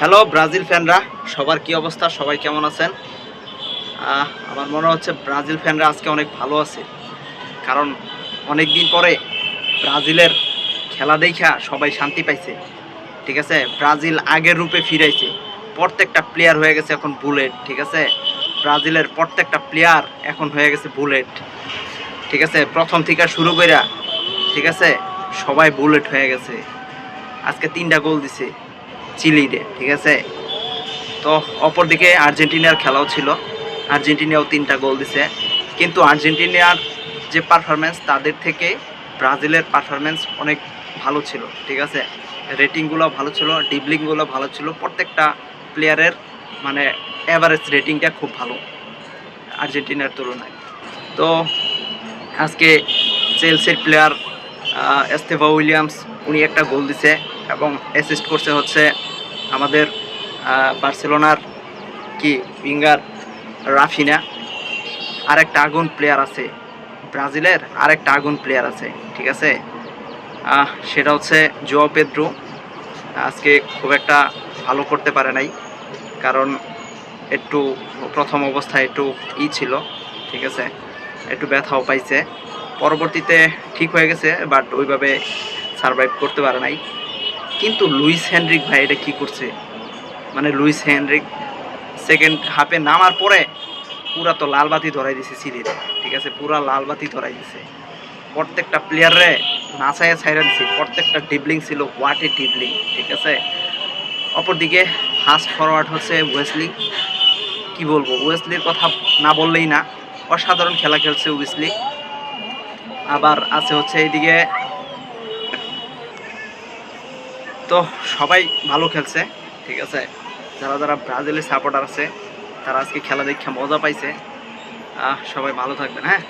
Hello Brazil ফ্যানরা সবার কি অবস্থা? সবাই কেমন আছেন? আমার মনে হচ্ছে ব্রাজিল ফ্যানরা আজকে অনেক ভালো আছে। কারণ অনেক দিন পরে ব্রাজিলের খেলা দেখা সবাই শান্তি পাইছে। ঠিক আছে? ব্রাজিল আগের রূপে ফিরাইছে। প্রত্যেকটা প্লেয়ার হয়ে গেছে এখন বুলেট ঠিক আছে? ব্রাজিলের প্রত্যেকটা প্লেয়ার এখন হয়ে গেছে বুলেট ঠিক আছে? প্রথম থেকে শুরু কইরা, ঠিক আছে? সবাই বুলেট হয়ে গেছে। আজকে তিনটা গোল দিছে। চিলিতে, ঠিক আছে? তো অপরদিকে আর্জেন্টিনার খেলাও ছিল। আর্জেন্টিনাও তিনটা গোল দিছে। কিন্তু আর্জেন্টিনার যে পারফরমেন্স তাদের থেকে ব্রাজিলের পারফরমেন্স অনেক ভালো ছিল, ঠিক আছে? রেটিংগুলো ভালো ছিল ডিবলিংগুলো ভালো ছিল। প্রত্যেকটা প্লেয়ারের মানে অ্যাভারেজ রেটিংটা খুব ভালো আর্জেন্টিনার তুলনায়। তো আজকে চেলসির প্লেয়ার এস্তেভা উইলিয়ামস, উনি একটা গোল দিছে এবং অ্যাসিস্ট করছে হচ্ছে আমাদের বার্সেলোনার কি উইঙ্গার রাফিনা। আরেকটা আগুন প্লেয়ার আছে ব্রাজিলের, আরেকটা আগুন প্লেয়ার আছে, ঠিক আছে? সেটা হচ্ছে জোয়া পেদ্রু। আজকে খুব একটা ভালো করতে পারে নাই, কারণ একটু প্রথম অবস্থায় একটু ই ছিল, ঠিক আছে? একটু ব্যথাও পাইছে। পরবর্তীতে ঠিক হয়ে গেছে বাট ওইভাবে সারভাইভ করতে পারে নাই। কিন্তু লুইস হেনরিক ভাই এটা কী করছে? মানে লুইস হেনরিক সেকেন্ড হাফে নামার পরে পুরা তো লাল বাতি ধরাই দিছে সিরিজে ঠিক আছে? পুরা লাল বাতি ধরাই দিছে। প্রত্যেকটা প্লেয়ারে নাচায় ছাইরা দিছে। প্রত্যেকটা ডিবলিং ছিল ওয়াটে ডিবলিং ঠিক আছে? অপরদিকে ফাস্ট ফরওয়ার্ড হচ্ছে ওয়েসলি কি বলব? ওয়েসলির কথা না বললেই না। অসাধারণ খেলা খেলছে ওয়েসলি আবার আছে হচ্ছে এইদিকে। তো সবাই ভালো খেলছে, ঠিক আছে? যারা যারা ব্রাজিলের সাপোর্টার আছে, তারা আজকে খেলা দেখে মজা পাইছে। সবাই ভালো থাকবেন হ্যাঁ?